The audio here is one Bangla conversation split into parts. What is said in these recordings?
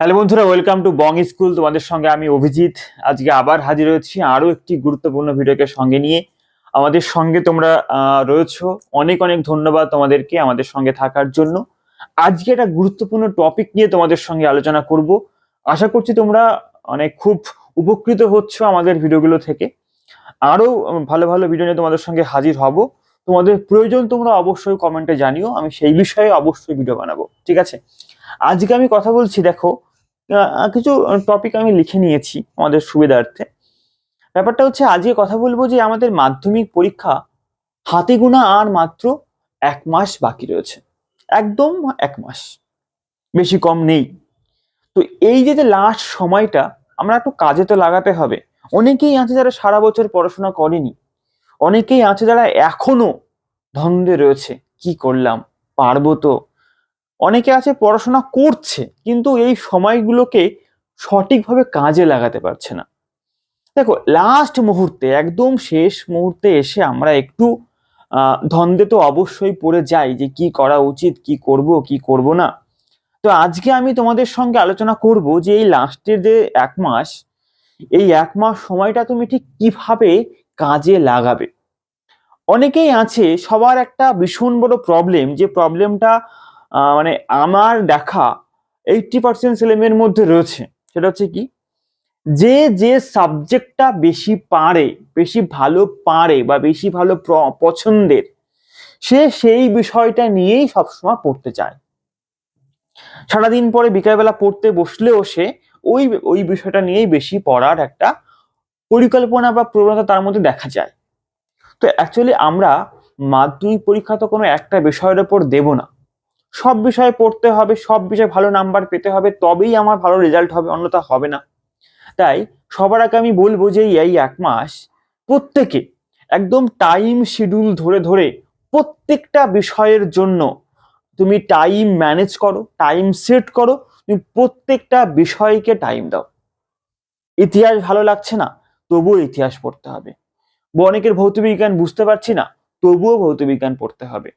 হ্যালো বন্ধুরা ওয়েলকাম টু বং স্কুল তোমাদের সঙ্গে আমি অভিজিৎ। আজকে আবার হাজির হয়েছি আরও একটি গুরুত্বপূর্ণ ভিডিওকে সঙ্গে নিয়ে। আমাদের সঙ্গে তোমরা রয়েছো। অনেক অনেক ধন্যবাদ তোমাদেরকে আমাদের সঙ্গে থাকার জন্য। আজকে একটা গুরুত্বপূর্ণ টপিক নিয়ে তোমাদের সঙ্গে আলোচনা করব। আশা করছি তোমরা অনেক খুব উপকৃত হচ্ছ আমাদের ভিডিওগুলো থেকে। আরও ভালো ভালো ভিডিও নিয়ে তোমাদের সঙ্গে হাজির হব। তোমাদের প্রয়োজন তোমরা অবশ্যই কমেন্টে জানিও। আমি সেই বিষয়ে অবশ্যই ভিডিও বানাবো। ঠিক আছে? আজকে আমি কথা বলছি, দেখো কিছু টপিক আমি লিখে নিয়েছি আমাদের সুবিধার্থে। ব্যাপারটা হচ্ছে আজকে কথা বলব যে আমাদের মাধ্যমিক পরীক্ষা হাতে গোনা আর মাত্র এক মাস বাকি রয়েছে। একদম এক মাস। বেশি কম নেই। তো এই যে যে লাস্ট সময়টা, আমরা একটু কাজে তো লাগাতে হবে। অনেকেই আছে যারা সারা বছর পড়াশোনা করেনি। অনেকেই আছে যারা এখনও ধন্দে রয়েছে। কি করলাম? পারব তো। অনেকে আছে পড়াশোনা করছে, কিন্তু এই সময়গুলোকে সঠিকভাবে কাজে লাগাতে পারছে না। দেখো লাস্ট মুহূর্তে, একদম শেষ মুহূর্তে এসে আমরা একটু ধন্দে তো অবশ্যই পড়ে যাই যে কি করা উচিত, কি করব কি করব না। তো আজকে আমি তোমাদের সঙ্গে আলোচনা করব যে এই লাস্টের যে এক মাস, এই এক মাস সময়টা তুমি ঠিক কীভাবে কাজে লাগাবে? অনেকেই আছে, সবার একটা ভীষণ বড় প্রবলেম যে প্রবলেমটা মানে আমার দেখা এইটটি পার্সেন্ট ছেলেমেয়ের মধ্যে রয়েছে। সেটা হচ্ছে কি? যে যে সাবজেক্টটা বেশি পারে, বেশি ভালো পারে বা বেশি ভালো পছন্দের, সে সেই বিষয়টা নিয়েই সবসময় পড়তে চায়। সারাদিন পরে বিকালবেলা পড়তে বসলেও সে ওই ওই বিষয়টা নিয়েই বেশি পড়ার একটা পরিকল্পনা বা প্রবণতা তার মধ্যে দেখা যায়। তো অ্যাকচুয়ালি আমরা মাধ্যমিক পরীক্ষা তো কোনো একটা বিষয়ের ওপর দেব না। সব বিষয়ে পড়তে হবে, সব বিষয়ে ভালো নাম্বার পেতে হবে, তবেই আমার ভালো রেজাল্ট হবে, অন্যথা হবে না। তাই সবার আগে আমি বলব যে এই এক মাস প্রত্যেকে একদম টাইম শিডিউল ধরে ধরে প্রত্যেকটা বিষয়ের জন্য তুমি টাইম ম্যানেজ করো টাইম সেট করো, তুমি প্রত্যেকটা বিষয়কে টাইম দাও। ইতিহাস ভালো লাগছে না? তবুও ইতিহাস পড়তে হবে। অনেকের ভৌতবিজ্ঞান বুঝতে পারছি না? তবুও ভৌতবিজ্ঞান পড়তে হবে।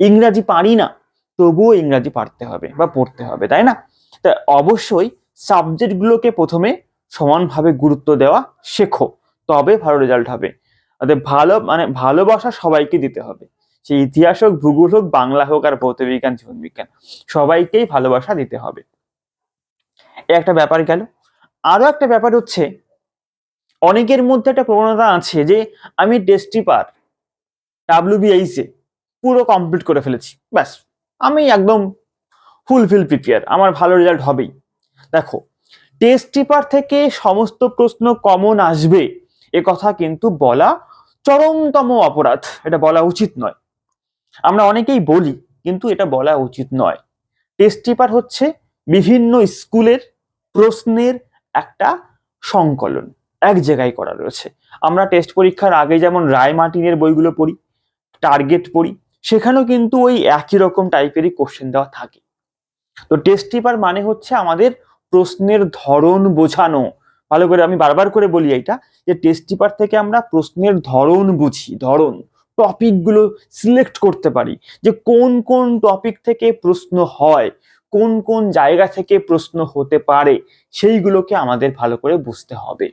ইংরাজি পারি না? তবুও ইংরাজি পারতে হবে বা পড়তে হবে, তাই না? তা অবশ্যই সাবজেক্টগুলোকে প্রথমে সমানভাবে গুরুত্ব দেওয়া শেখো, তবে ভালো রেজাল্ট হবে। ভালো মানে ভালোবাসা সবাইকে দিতে হবে। সে ইতিহাস হোক, ভূগোল হোক, বাংলা হোক আর ভৌতবিজ্ঞান, জীবনবিজ্ঞান, সবাইকেই ভালোবাসা দিতে হবে। একটা ব্যাপার গেল। আরও একটা ব্যাপার হচ্ছে, অনেকের মধ্যে একটা প্রবণতা আছে যে, আমি টেস্ট পেপার ডাব্লিউবিআইসে পুরো কমপ্লিট করে ফেলেছি, ব্যাস। আমি একদম ফুলফিল প্রিপেয়ার আমার ভালো রেজাল্ট হবেই। দেখো টেস্ট পেপার থেকে সমস্ত প্রশ্ন কমন আসবে, এ কথা কিন্তু বলা চরমতম অপরাধ, এটা বলা উচিত নয়। আমরা অনেকেই বলি, কিন্তু এটা বলা উচিত নয়। টেস্ট পেপার হচ্ছে বিভিন্ন স্কুলের প্রশ্নের একটা সংকলন, এক জায়গায় করা রয়েছে। আমরা টেস্ট পরীক্ষার আগে যেমন রায় মার্টিনের বইগুলো পড়ি টার্গেট পড়ি সেখানেও কিন্তু ওই একই রকম টাইপেরই কোশ্চেন দেওয়া থাকে। তো টেস্ট পেপার মানে হচ্ছে আমাদের প্রশ্নের ধরন বোঝানো। ভালো করে আমি বারবার করে বলি এটা যে টেস্ট পেপার থেকে আমরা প্রশ্নের ধরন বুঝি, ধরন টপিকগুলো সিলেক্ট করতে পারি। যে কোন কোন টপিক থেকে প্রশ্ন হয়, কোন কোন জায়গা থেকে প্রশ্ন হতে পারে, সেইগুলোকে আমাদের ভালো করে বুঝতে হবে।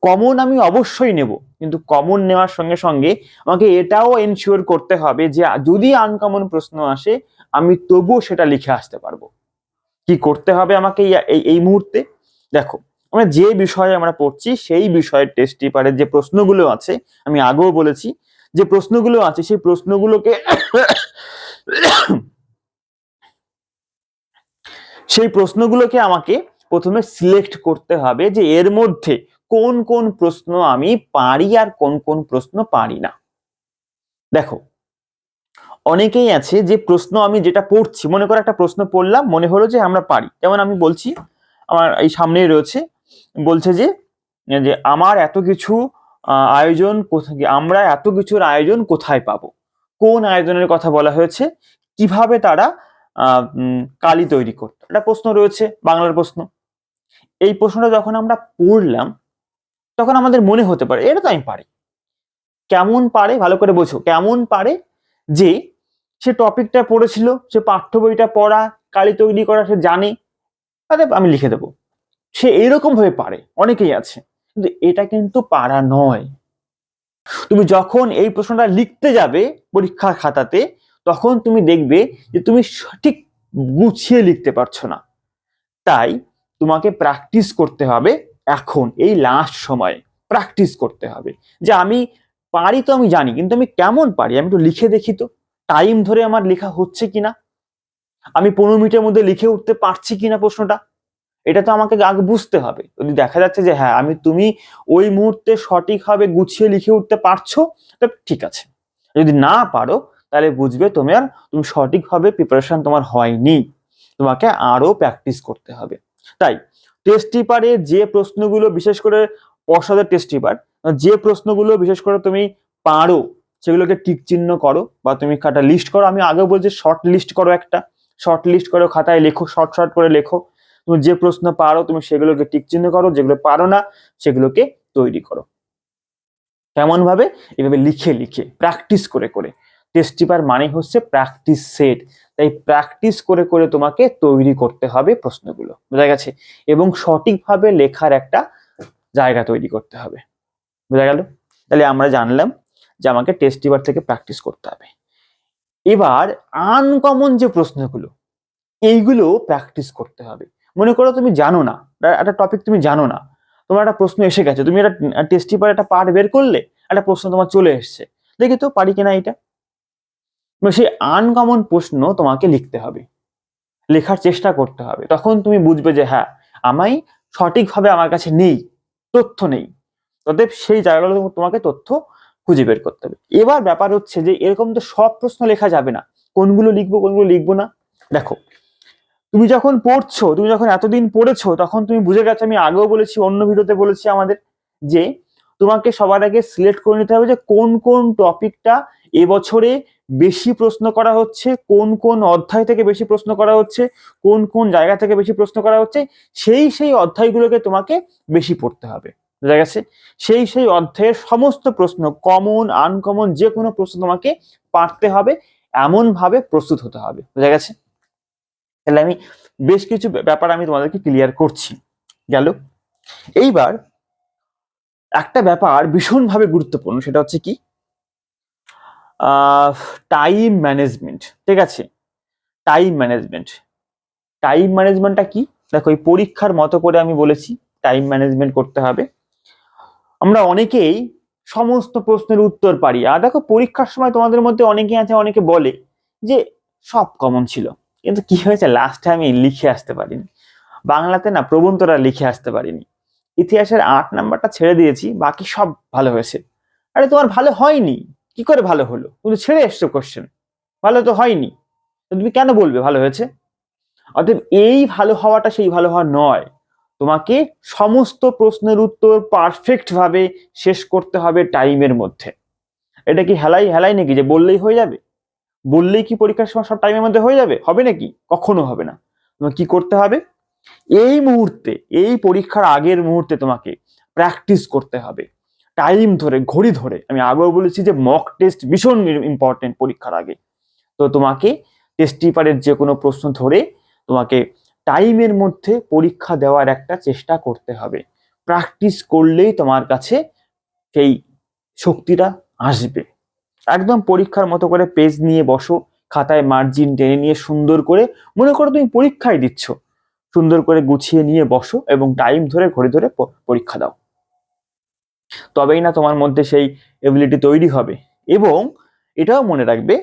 কমন আমি অবশ্যই নেব। কিন্তু কমন নেওয়ার সঙ্গে সঙ্গে আমাকে এটাও এনশিওর করতে হবে যে, যদি আনকমন প্রশ্ন আসে, আমি তবুও সেটা লিখে আসতে পারব। কি করতে হবে আমাকে এই- মুহূর্তে? দেখো, আমরা যে বিষয়ে আমরা পড়ছি, সেই বিষয়ের টেস্ট পেপারের যে প্রশ্নগুলো আছে, আমি আগেও বলেছি, যে প্রশ্নগুলো আছে, সেই প্রশ্নগুলোকে সেই প্রশ্নগুলোকে আমাকে প্রথমে সিলেক্ট করতে হবে যে, এর মধ্যে কোন কোন প্রশ্ন আমি পারি আর কোন কোন প্রশ্ন পারি না। দেখো, অনেকেই আছে যে প্রশ্ন আমি যেটা পড়ছি, মনে করো একটা প্রশ্ন পড়লাম, মনে হলো যে আমরা পারি। যেমন আমি বলছি, আমার এই সামনেই রয়েছে, বলছে যে যে আমার এত কিছু আয়োজন কোথায় আমরা এত কিছুর আয়োজন কোথায় পাবো? কোন আয়োজনের কথা বলা হয়েছে? কীভাবে তারা কালি তৈরি করতো? একটা প্রশ্ন রয়েছে, বাংলার প্রশ্ন। এই প্রশ্নটা যখন আমরা পড়লাম তখন আমাদের মনে হতে পারে, এটা তো আমি পারি। কেমন পারে? ভালো করে বোঝো। কেমন পারে যে সে টপিকটা পড়েছিল, সে পাঠ্য বইটা পড়া, কালি তৈরি করা, সে জানে আরে আমি লিখে দেবো। সে এরকম ভাবে পারে, অনেকেই আছে। কিন্তু এটা কিন্তু পারা নয়। তুমি যখন এই প্রশ্নটা লিখতে যাবে পরীক্ষার খাতাতে, তখন তুমি দেখবে যে তুমি সঠিক গুছিয়ে লিখতে পারছ না। তাই তোমাকে প্র্যাকটিস করতে হবে এখন, এই লাস্ট সময়ে প্র্যাকটিস করতে হবে। যে আমি পারি তো আমি জানি, কিন্তু আমি কেমন পারি? আমি একটু লিখে দেখি তো। টাইম ধরে আমার লেখা হচ্ছে কিনা? আমি পনেরো মিনিটের মধ্যে লিখে উঠতে পারছি কিনা প্রশ্নটা? এটা তো আমাকে আগে বুঝতে হবে। যদি দেখা যাচ্ছে যে হ্যাঁ আমি তুমি ওই মুহূর্তে সঠিকভাবে গুছিয়ে লিখে উঠতে পারছ, তো ঠিক আছে। যদি না পারো, তাহলে বুঝবে তোমার তুমি সঠিকভাবে প্রিপারেশন তোমার হয়নি। তোমাকে আরও প্র্যাকটিস করতে হবে। তাই টেস্ট পেপারে যে প্রশ্নগুলো বিশেষ করে পর্ষদের টেস্ট পেপার যে প্রশ্নগুলো বিশেষ করে তুমি পারো, সেগুলোকে টিক চিহ্ন করো বা তুমি একটা লিস্ট করো। আমি আগেও বলছি শর্ট লিস্ট করো একটা। শর্ট লিস্ট করো খাতায় লেখো শর্ট শর্ট করে লেখো। তুমি যে প্রশ্ন পারো, তুমি সেগুলোকে টিক চিহ্ন করো। যেগুলো পারো না, সেগুলোকে তৈরি করো। কেমন ভাবে এভাবে লিখে লিখে প্র্যাকটিস করে করে। টেস্ট পেপার মানে হচ্ছে প্র্যাকটিস সেট তাই প্র্যাকটিস করে করে তোমাকে তৈরি করতে হবে প্রশ্নগুলো, বোঝা গেছে? এবং সঠিকভাবে লেখার একটা জায়গা তৈরি করতে হবে। বোঝা গেল? তাহলে আমরা জানলাম যে আমাকে টেস্ট পেপার থেকে প্র্যাকটিস করতে হবে। এবার আনকমন যে প্রশ্নগুলো, এইগুলো প্র্যাকটিস করতে হবে। মনে করো তুমি জানো না একটা টপিক তুমি জানো না, তোমার একটা প্রশ্ন এসে গেছে, তুমি একটা টেস্ট পেপার একটা পার্ট বের করলে, একটা প্রশ্ন তোমার চলে এসছে। দেখি তো পারি কিনা এটা? সেই আনকমন প্রশ্ন তোমাকে লিখতে হবে। লেখার চেষ্টা করতে হবে। তখন তুমি বুঝবে যে হ্যাঁ আমাই সঠিকভাবে আমার কাছে নেই, তথ্য নেই। অতএব সেই জায়গাগুলো তোমাকে তথ্য খুঁজে বের করতে হবে। এবার ব্যাপার হচ্ছে যে, এরকম তো সব প্রশ্ন লেখা যাবে না। কোনগুলো লিখব কোনগুলো লিখব না। দেখো, তুমি যখন পড়ছো, তুমি যখন এতদিন পড়েছো, তখন তুমি বুঝে গেছো, আমি আগেও বলেছি, অন্য ভিডিওতে বলেছি আমাদের যে, তোমাকে সবার আগে সিলেক্ট করে নিতে হবে যে, কোন কোন টপিকটা এবছরে বেশি প্রশ্ন করা হচ্ছে, কোন কোন অধ্যায় থেকে বেশি প্রশ্ন করা হচ্ছে, কোন কোন জায়গা থেকে বেশি প্রশ্ন করা হচ্ছে, সেই সেই অধ্যায়গুলোকে তোমাকে বেশি পড়তে হবে। বোঝা গেছে? সেই সেই অধ্যায়ের সমস্ত প্রশ্ন কমন আনকমন যে কোনো প্রশ্ন তোমাকে পারতে হবে এমন ভাবে প্রস্তুত হতে হবে। বোঝা গেছে? তাহলে আমি বেশ কিছু ব্যাপার আমি তোমাদেরকে ক্লিয়ার করছি। গেল? এইবার একটা ব্যাপার ভীষণভাবে গুরুত্বপূর্ণ, সেটা হচ্ছে কি? টাইম ম্যানেজমেন্ট ঠিক আছে? টাইম ম্যানেজমেন্ট টাইম ম্যানেজমেন্টটা কি? দেখো, এই পরীক্ষার মতো করে আমি বলেছি টাইম ম্যানেজমেন্ট করতে হবে। আমরা অনেকেই সমস্ত প্রশ্নের উত্তর পারি। আর দেখো, পরীক্ষার সময় তোমাদের মধ্যে অনেকে আছে, অনেকে বলে যে সব কমন ছিল। কিন্তু কি হয়েছে? লাস্টে আমি লিখে আসতে পারিনি। বাংলাতে না প্রবন্ধরা লিখে আসতে পারিনি। ইতিহাসের আট নাম্বারটা ছেড়ে দিয়েছি, বাকি সব ভালো হয়েছে। আরে, তোমার ভালো হয়নি। কি করে ভালো হলো? তুমি ছেড়ে এসছো কোশ্চেন ভালো তো হয়নি। তুমি কেন বলবে ভালো হয়েছে? অতএব এই ভালো হওয়াটা সেই ভালো হওয়া নয়। তোমাকে সমস্ত প্রশ্নের উত্তর পারফেক্ট ভাবে শেষ করতে হবে টাইমের মধ্যে। এটা কি হেলাই? হেলাই নাকি? যে বললেই হয়ে যাবে। বললেই কি পরীক্ষার সময় সব টাইমের মধ্যে হয়ে যাবে? হবে নাকি? কখনো হবে না। তোমাকে কি করতে হবে? এই মুহূর্তে, এই পরীক্ষার আগের মুহূর্তে তোমাকে প্র্যাকটিস করতে হবে। টাইম ধরে, ঘড়ি ধরে, আমি আগেও বলেছি যে মক টেস্ট ভীষণ ইম্পর্টেন্ট পরীক্ষার আগে। তো তোমাকে টেস্ট পেপারের যে কোনো প্রশ্ন ধরে তোমাকে টাইমের মধ্যে পরীক্ষা দেওয়ার একটা চেষ্টা করতে হবে। প্র্যাকটিস করলেই তোমার কাছে সেই শক্তিটা আসবে। একদম পরীক্ষার মতো করে পেজ নিয়ে বসো, খাতায় মার্জিন টেনে নিয়ে সুন্দর করে, মনে করো তুমি পরীক্ষায় দিচ্ছ, সুন্দর করে গুছিয়ে নিয়ে বসো এবং টাইম ধরে, ঘড়ি ধরে পরীক্ষা দাও। তবেই না তোমার মধ্যে সেই এবিলিটি তৈরি হবে। এবং এটাও মনে রাখবে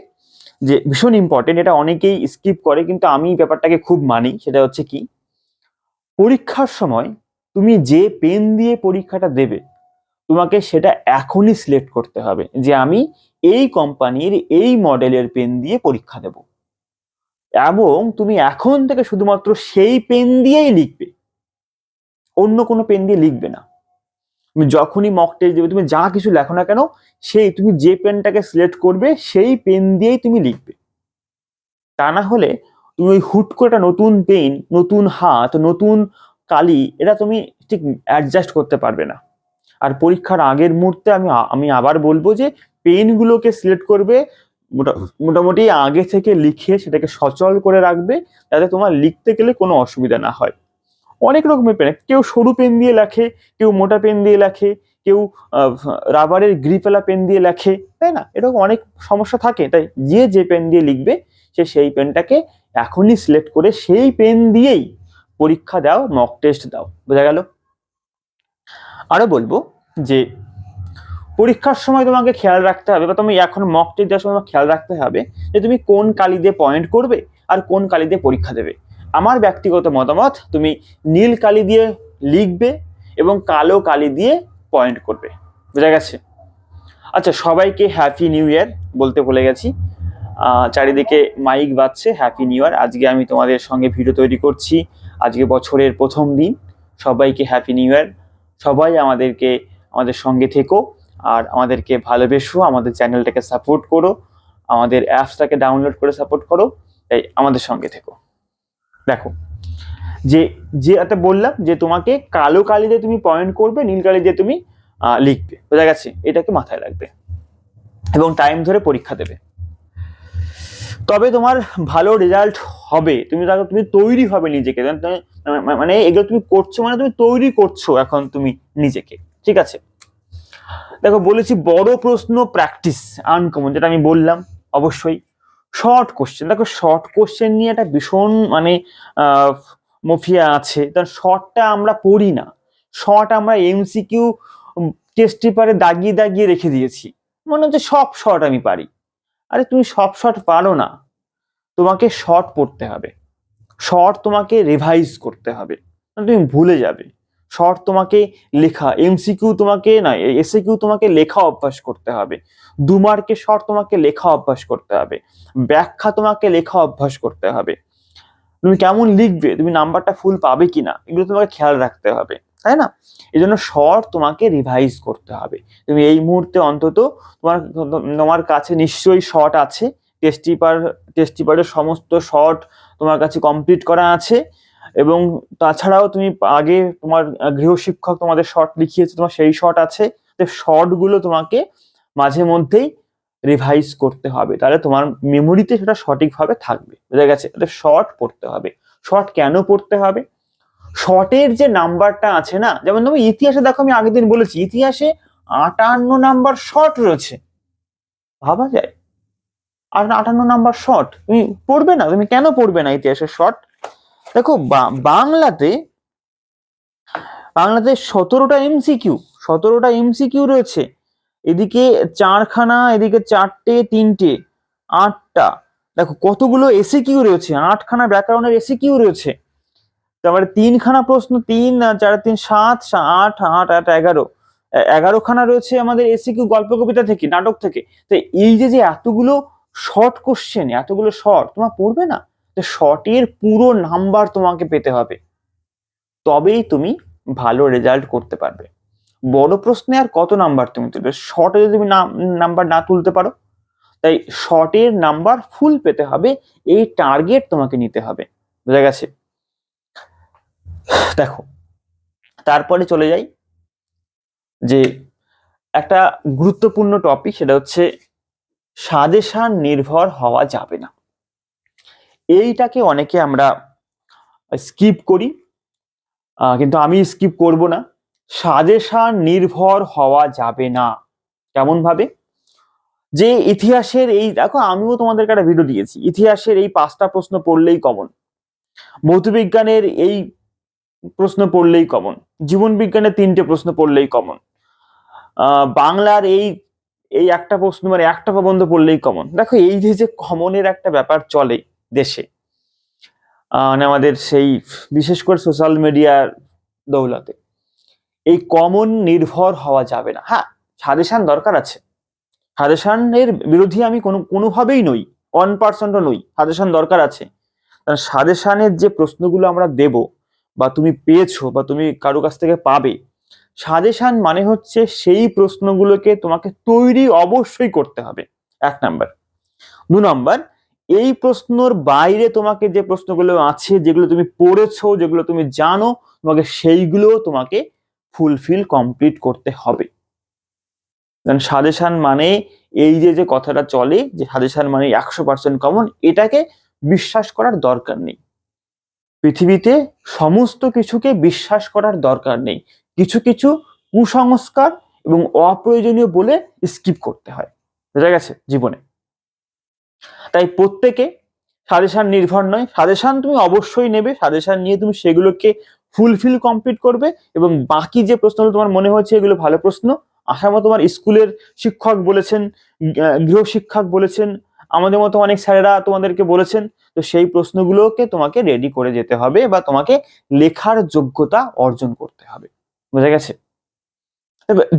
যে ভীষণ ইম্পর্টেন্ট এটা অনেকেই স্কিপ করে, কিন্তু আমি ব্যাপারটাকে খুব মানি, সেটা হচ্ছে কি? পরীক্ষার সময় তুমি যে পেন দিয়ে পরীক্ষাটা দেবে, তোমাকে সেটা এখনই সিলেক্ট করতে হবে যে আমি এই কোম্পানির এই মডেলের পেন দিয়ে পরীক্ষা দেব। এবং তুমি এখন থেকে শুধুমাত্র সেই পেন দিয়েই লিখবে। অন্য কোনো পেন দিয়ে লিখবে না। তুমি যখনই মক টেস্ট দেবে, তুমি যা কিছু লেখো না কেন, সেই তুমি যে পেনটাকে সিলেক্ট করবে, সেই পেন দিয়েই তুমি লিখবে। তা না হলে তুমি ওই হুট করে একটা নতুন পেন নতুন হাত, নতুন কালি, এটা তুমি ঠিক অ্যাডজাস্ট করতে পারবে না। আর পরীক্ষার আগের মুহূর্তে আমি আমি আবার বলব যে পেনগুলোকে সিলেক্ট করবে মোটামুটি আগে থেকে লিখে সেটাকে সচল করে রাখবে, যাতে তোমার লিখতে গেলে কোনো অসুবিধা না হয়। অনেক রকমের পেন কেউ সরু পেন দিয়ে লেখে, কেউ মোটা পেন দিয়ে লেখে, কেউ রাবারের গ্রিপওয়ালা পেন দিয়ে লেখে, তাই না? এরকম অনেক সমস্যা থাকে, তাই যে যে পেন দিয়ে লিখবে, সে সেই পেনটাকে এখনই সিলেক্ট করে সেই পেন দিয়েই পরীক্ষা দাও মক টেস্ট দাও। বোঝা গেল? আরও বলব যে, পরীক্ষার সময় তোমাকে খেয়াল রাখতে হবে, বা তুমি এখন মক টেস্ট দেওয়ার সময় তোমাকে খেয়াল রাখতে হবে যে, তুমি কোন কালি দিয়ে পয়েন্ট করবে আর কোন কালি দিয়ে পরীক্ষা দেবে। আমার ব্যক্তিগত মতামত, তুমি নীল কালি দিয়ে লিখবে এবং কালো কালি দিয়ে পয়েন্ট করবে। বোঝা গেছে? আচ্ছা সবাইকে হ্যাপি নিউ ইয়ার বলতে ভুলে গেছি। চারিদিকে মাইক বাজছে হ্যাপি নিউ ইয়ার আজকে আমি তোমাদের সঙ্গে ভিডিও তৈরি করছি। আজকে বছরের প্রথম দিন। সবাইকে হ্যাপি নিউ ইয়ার সবাই আমাদেরকে, আমাদের সঙ্গে থেকো। আর আমাদেরকে ভালোবেসো, আমাদের চ্যানেলটাকে সাপোর্ট করো। আমাদের অ্যাপসটাকে ডাউনলোড করে সাপোর্ট করো। তাই আমাদের সঙ্গে থেকো। দেখো, যে যে একটা বললাম যে তোমাকে কালো কালি দিয়ে তুমি পয়েন্ট করবে, নীল কালি দিয়ে তুমি লিখবে। বোঝা গেছে? এটাকে মাথায় রাখবে। এবং টাইম ধরে পরীক্ষা দেবে। তবে তোমার ভালো রেজাল্ট হবে। তুমি দেখো তুমি তৈরি হবে নিজেকে। তুমি- মা- মানে এগুলো তুমি করছ মানে তুমি তৈরি করছ এখন তুমি নিজেকে। ঠিক আছে? দেখো, বলেছি বড় প্রশ্ন প্র্যাকটিস আনকমন যেটা আমি বললাম, অবশ্যই। শর্ট কোশ্চেন দেখো শর্ট কোশ্চেন নিয়ে একটা ভীষণ মানে মফিয়া আছে। তার শর্টটা আমরা পড়ি না। শর্ট আমরা এমসিকিউ টেস্ট পেপারে দাগিয়ে দাগিয়ে রেখে দিয়েছি। মনে হচ্ছে সব শর্ট আমি পারি। আরে, তুমি সব শর্ট পারো না। তোমাকে শর্ট পড়তে হবে। শর্ট তোমাকে রিভাইজ করতে হবে। তুমি ভুলে যাবে। শর্ট তোমাকে লেখা এমসিকিউ তোমাকে না এসে কিউ তোমাকে লেখা অভ্যাস করতে হবে। দু মার্কের শর্ট তোমাকে লেখা অভ্যাস করতে হবে। ব্যাখ্যা তোমাকে লেখা অভ্যাস করতে হবে। তুমি কেমন লিখবে, তুমি নাম্বারটা ফুল পাবে কি না এগুলো তোমাকে খেয়াল রাখতে হবে, তাই না? এই জন্য শর্ট তোমাকে রিভাইজ করতে হবে। তুমি এই মুহূর্তে অন্তত তোমার তোমার কাছে নিশ্চয়ই শর্ট আছে টেস্ট পেপার টেস্ট পেপারের সমস্ত শর্ট তোমার কাছে কমপ্লিট করা আছে। এবং তাছাড়াও তুমি আগে তোমার গৃহশিক্ষক তোমাদের শর্ট লিখিয়েছে, তোমার সেই শর্ট আছে, তো শর্টগুলো তোমাকে মাঝে মধ্যেই রিভাইজ করতে হবে। তাহলে তোমার মেমোরিতে সেটা সঠিকভাবে থাকবে। বুঝা গেছে? শর্ট পড়তে হবে। শর্ট কেন পড়তে হবে? শর্টের যে নাম্বারটা আছে না, যেমন তুমি ইতিহাসে দেখো, আমি আগের দিন বলেছি, ইতিহাসে আটান্ন নাম্বার শর্ট রয়েছে। ভাবা যায়? আর আটান্ন নাম্বার শর্ট তুমি পড়বে না? তুমি কেন পড়বে না ইতিহাসের শর্ট দেখো বাংলাতে বাংলাতে সতেরোটা এমসিকিউ সতেরোটা এমসিকিউ রয়েছে। এদিকে চারখানা, এদিকে চারটে, তিনটে, আটটা। দেখো, কতগুলো এসি কিউ রয়েছে, আটখানা ব্যাকরণের এসি কিউ রয়েছে। তারপরে তিনখানা প্রশ্ন, তিন, চার, তিন, সাত আট আট আট, এগারো। এগারোখানা রয়েছে আমাদের এসি কিউ গল্প কবিতা থেকে, নাটক থেকে। তো এই যে যে এতগুলো শর্ট কোশ্চেন এতগুলো শর্ট তোমার পড়বে না? তো শর্টের পুরো নাম্বার তোমাকে পেতে হবে। তবেই তুমি ভালো রেজাল্ট করতে পারবে। বড় প্রশ্নে আর কত নাম্বার তুমি তুলবে? শর্টে যদি তুমি নাম্বার না তুলতে পারো, তাই শর্টের নাম্বার ফুল পেতে হবে, এই টার্গেট তোমাকে নিতে হবে। বোঝা গেছে? দেখো, তারপরে চলে যাই যে একটা গুরুত্বপূর্ণ টপিক সেটা হচ্ছে সাজেশন নির্ভর হওয়া যাবে না। এইটাকে অনেকে আমরা স্কিপ করি। কিন্তু আমি স্কিপ করব না। সাজেশন নির্ভর হওয়া যাবে না, কেমন ভাবে? যে ইতিহাসের এই, দেখো আমিও তোমাদেরকে একটা ভিডিও দিয়েছি। ইতিহাসের এই পাঁচটা প্রশ্ন পড়লেই কমন ভৌতবিজ্ঞানের এই প্রশ্ন পড়লেই কমন জীবন বিজ্ঞানের তিনটে প্রশ্ন পড়লেই কমন বাংলার এই এই একটা প্রশ্ন মানে একটা প্রবন্ধ পড়লেই কমন দেখো এই যে কমনের একটা ব্যাপার চলে দেশে। মানে আমাদের সেই, বিশেষ করে সোশ্যাল মিডিয়ার দৌলতে। এই কমন নির্ভর হওয়া যাবে না। হ্যাঁ সাজেশন দরকার আছে। সাজেশনের বিরোধী আমি কোনো, কোনোভাবেই নই। ওয়ান পার্সেন্টও নই। সাজেশন দরকার আছে। কারণ সাজেশনের যে প্রশ্নগুলো আমরা দেব বা তুমি পেয়েছ বা তুমি কারও কাছ থেকে পাবে, সাজেশন মানে হচ্ছে সেই প্রশ্নগুলোকে তোমাকে তৈরি অবশ্যই করতে হবে। এক নাম্বার দু নাম্বার এই প্রশ্নর বাইরে তোমাকে যে প্রশ্নগুলো আছে, যেগুলো তুমি পড়েছো, যেগুলো তুমি জানো, তোমাকে সেইগুলো তোমাকে ফুলফিল কমপ্লিট করতে হবে। কারণ সাজেশন মানে এই যে যে কথাটা চলে, যে সাজেশন মানে একশো পার্সেন্ট কমন এটাকে বিশ্বাস করার দরকার নেই। পৃথিবীতে সমস্ত কিছুকে বিশ্বাস করার দরকার নেই। কিছু কিছু কুসংস্কার এবং অপ্রয়োজনীয় বলে স্কিপ করতে হয়। বোঝা গেছে? জীবনে। তাই প্রত্যেকে সাজেশন নির্ভর নয়। সাজেশন তুমি অবশ্যই নেবে। সাজেশন নিয়ে তুমি সেগুলোকে ফুলফিল কমপ্লিট করবে এবং বাকি যে প্রশ্নগুলো তোমার মনে হচ্ছে এগুলো ভালো প্রশ্ন। আশা মতো তোমার স্কুলের শিক্ষক বলেছেন গৃহ শিক্ষক বলেছেন, আমাদের মতো অনেক স্যারেরা তোমাদেরকে বলেছেন। তো সেই প্রশ্নগুলোকে তোমাকে রেডি করে যেতে হবে বা তোমাকে লেখার যোগ্যতা অর্জন করতে হবে। বোঝা গেছে?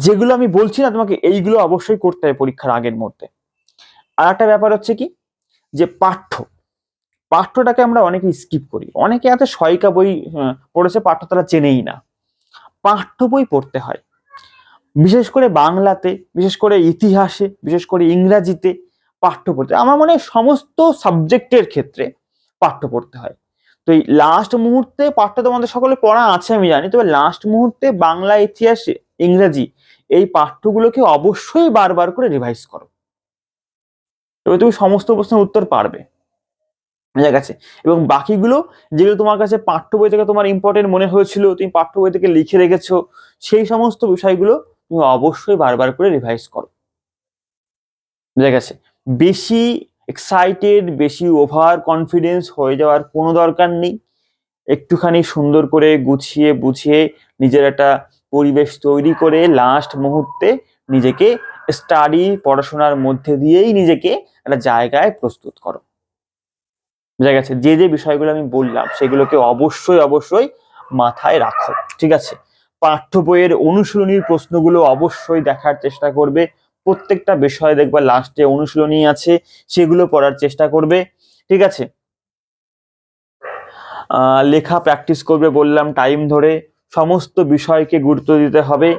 যেগুলো আমি বলছি না, তোমাকে এইগুলো অবশ্যই করতে হবে পরীক্ষার আগের মধ্যে আর একটা ব্যাপার হচ্ছে কি যে পাঠ্য, পাঠ্যটাকে আমরা অনেকে স্কিপ করি। অনেকে এত সহায়িকা বই পড়েছে, পাঠ্য তারা চেনেই না। পাঠ্য বই পড়তে হয়। বিশেষ করে বাংলাতে, বিশেষ করে ইতিহাসে, বিশেষ করে ইংরাজিতে পাঠ্য পড়তে আমার মনে হয় সমস্ত সাবজেক্টের ক্ষেত্রে পাঠ্য পড়তে হয়। তো এই লাস্ট মুহূর্তে পাঠ্য তোমাদের সকলে পড়া আছে, আমি জানি। তবে লাস্ট মুহূর্তে বাংলা, ইতিহাস, ইংরাজি এই পাঠ্যগুলোকে অবশ্যই বারবার করে রিভাইজ করো। তবে তুমি সমস্ত প্রশ্নের উত্তর পারবে। বুঝা গেছে এবং বাকিগুলো যেগুলো তোমার কাছে পাঠ্য বই থেকে তোমার ইম্পর্টেন্ট মনে হয়েছিল, তুমি পাঠ্য বই থেকে লিখে রেখেছো, সেই সমস্ত বিষয়গুলো তুমি অবশ্যই বারবার করে রিভাইজ করো। বুঝা গেছে বেশি এক্সাইটেড বেশি ওভার কনফিডেন্স হয়ে যাওয়ার কোনো দরকার নেই। একটুখানি সুন্দর করে গুছিয়ে, বুঝিয়ে নিজের একটা পরিবেশ তৈরি করে লাস্ট মুহূর্তে নিজেকে স্টাডি পড়াশোনার মধ্যে দিয়েই নিজেকে একটা জায়গায় প্রস্তুত করো। বুঝা গেছে? যে যে বিষয়গুলো আমি বললাম, সেগুলোকে অবশ্যই অবশ্যই মাথায় রাখো, ঠিক আছে? পাঠ্য বইয়ের অনুশীলনীর প্রশ্নগুলো অবশ্যই দেখার চেষ্টা করবে। প্রত্যেকটা বিষয় দেখবা লাস্টে অনুশীলনী আছে, সেগুলো পড়ার চেষ্টা করবে, ঠিক আছে? লেখা প্র্যাকটিস করবে বললাম টাইম ধরে, সমস্ত বিষয়কে গুরুত্ব দিতে হবে।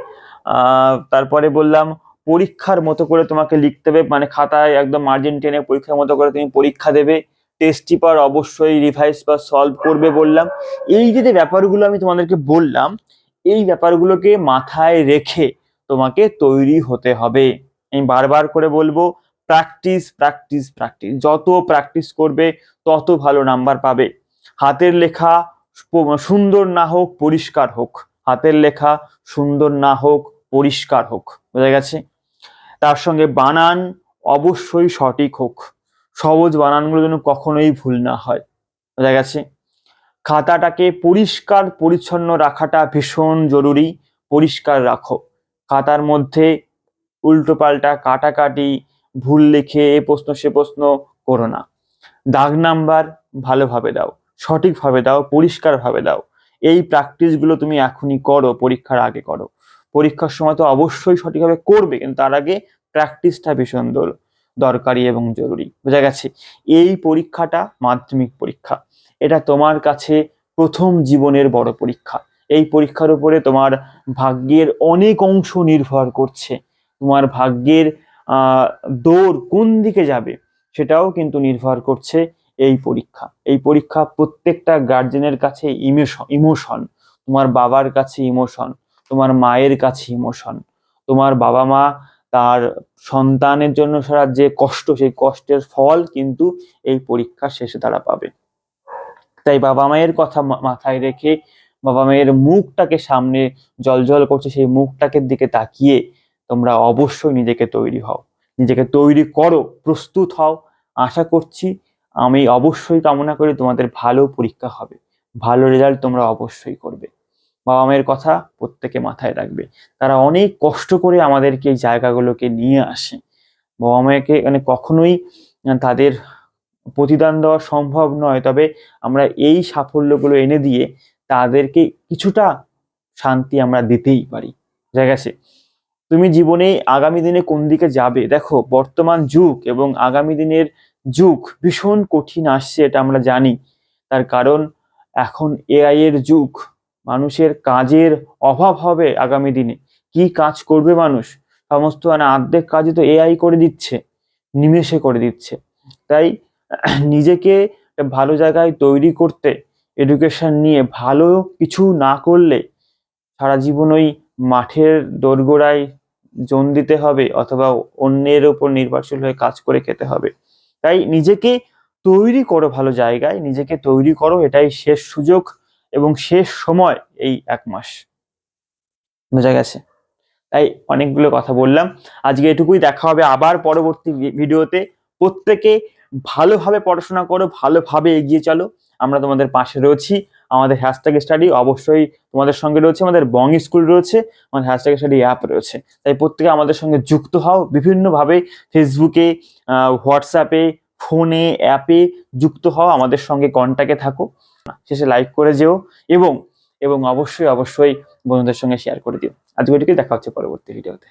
তারপরে বললাম পরীক্ষার মতো করে তোমাকে লিখতে হবে। মানে খাতায় একদম মার্জিন টেনে পরীক্ষার মতো করে তুমি পরীক্ষা দেবে। টেস্ট টিপার অবশ্যই রিভাইজ বা সলভ করবে বললাম। এই যে যে ব্যাপারগুলো আমি তোমাদেরকে বললাম, এই ব্যাপারগুলোকে মাথায় রেখে তোমাকে তৈরি হতে হবে। আমি বারবার করে বলব প্র্যাকটিস প্র্যাকটিস প্র্যাকটিস যত প্র্যাকটিস করবে, তত ভালো নাম্বার পাবে। হাতের লেখা সুন্দর না হোক, পরিষ্কার হোক। হাতের লেখা সুন্দর না হোক, পরিষ্কার হোক। বোঝা গেছে? তার সঙ্গে বানান অবশ্যই সঠিক হোক। সহজ বানানগুলো যেন কখনোই ভুল না হয়। বোঝা গেছে? খাতাটাকে পরিষ্কার পরিচ্ছন্ন রাখাটা ভীষণ জরুরি। পরিষ্কার রাখো। খাতার মধ্যে উল্টোপাল্টা কাটাকাটি, ভুল লিখে এ প্রশ্ন সে প্রশ্ন করো না। দাগ নাম্বার ভালোভাবে দাও, সঠিকভাবে দাও, পরিষ্কারভাবে দাও। এই প্র্যাকটিসগুলো তুমি এখনই করো, পরীক্ষার আগে করো। পরীক্ষার সময় তো অবশ্যই সঠিকভাবে করবে, কিন্তু তার আগে প্র্যাকটিসটা ভীষণ দর- দরকারি এবং জরুরি। বোঝা গেছে? এই পরীক্ষাটা মাধ্যমিক পরীক্ষা। এটা তোমার কাছে প্রথম জীবনের বড় পরীক্ষা। এই পরীক্ষার উপরে তোমার ভাগ্যের অনেক অংশ নির্ভর করছে। তোমার ভাগ্যের দৌড় কোন দিকে যাবে সেটাও কিন্তু নির্ভর করছে এই পরীক্ষা। এই পরীক্ষা প্রত্যেকটা গার্জেনের কাছে ইমোশন ইমোশন তোমার বাবার কাছে ইমোশন তোমার মায়ের কাছে ইমোশন। তোমার বাবা মা তার সন্তানের জন্য সারা যে কষ্ট, সেই কষ্টের ফল কিন্তু এই পরীক্ষার শেষে তারা পাবে। তাই বাবা মায়ের কথা মাথায় রেখে বাবা মায়ের মুখটাকে সামনে জলজল করছে, সেই মুখটাকে দিকে তাকিয়ে তোমরা অবশ্যই নিজেকে তৈরি হও। নিজেকে তৈরি করো, প্রস্তুত হও। আশা করছি আমি অবশ্যই কামনা করি তোমাদের ভালো পরীক্ষা হবে। ভালো রেজাল্ট তোমরা অবশ্যই করবে। বাবা মায়ের কথা প্রত্যেকে মাথায় রাখবে। তারা অনেক কষ্ট করে আমাদেরকে এই জায়গাগুলোকে নিয়ে আসে। বাবা মাকে মানে কখনোই তাদের প্রতিদান দেওয়া সম্ভব নয়, তবে আমরা এই সাফল্যগুলো এনে দিয়ে তাদেরকে কিছুটা শান্তি আমরা দিতেই পারি। বুঝা গেছে তুমি জীবনে আগামী দিনে কোন দিকে যাবে? দেখো, বর্তমান যুগ এবং আগামী দিনের যুগ ভীষণ কঠিন আসছে, এটা আমরা জানি। তার কারণ এখন এআই এর যুগ। মানুষের কাজের অভাব হবে আগামী দিনে। কি কাজ করবে মানুষ? সমস্ত মানে অর্ধেক কাজই তো এআই করে দিচ্ছে, নিমেষে করে দিচ্ছে। তাই নিজেকে ভালো জায়গায় তৈরি করতে এডুকেশন নিয়ে ভালো কিছু না করলে সারা জীবন ওই মাঠের দোরগোড়ায় জন দিতে হবে অথবা অন্যের ওপর নির্ভরশীল হয়ে কাজ করে খেতে হবে। তাই নিজেকে তৈরি করো ভালো জায়গায়, নিজেকে তৈরি করো, এটাই শেষ সুযোগ। এবং শেষ সময় এই এক মাস। বোঝা গেছে? তাই অনেকগুলো কথা বললাম। আজকে এটুকুই, দেখা হবে আবার পরবর্তী ভিডিওতে। প্রত্যেকে ভালোভাবে পড়াশোনা করো, ভালোভাবে এগিয়ে চলো। আমরা তোমাদের পাশে রয়েছি। আমাদের হ্যাশট্যাগ স্টাডি অবশ্যই তোমাদের সঙ্গে রয়েছে। আমাদের বং স্কুল রয়েছে। আমাদের হ্যাশট্যাগ স্টাডি অ্যাপ রয়েছে। তাই প্রত্যেকে আমাদের সঙ্গে যুক্ত হও। বিভিন্নভাবে ফেসবুকে হোয়াটসঅ্যাপে ফোনে অ্যাপে যুক্ত হও। আমাদের সঙ্গে কন্ট্যাক্টে থাকো। শেষে লাইক করে যেও এবং এবং অবশ্যই অবশ্যই বন্ধুদের সঙ্গে শেয়ার করে দিও। আজকে দেখা হচ্ছে পরবর্তী ভিডিওতে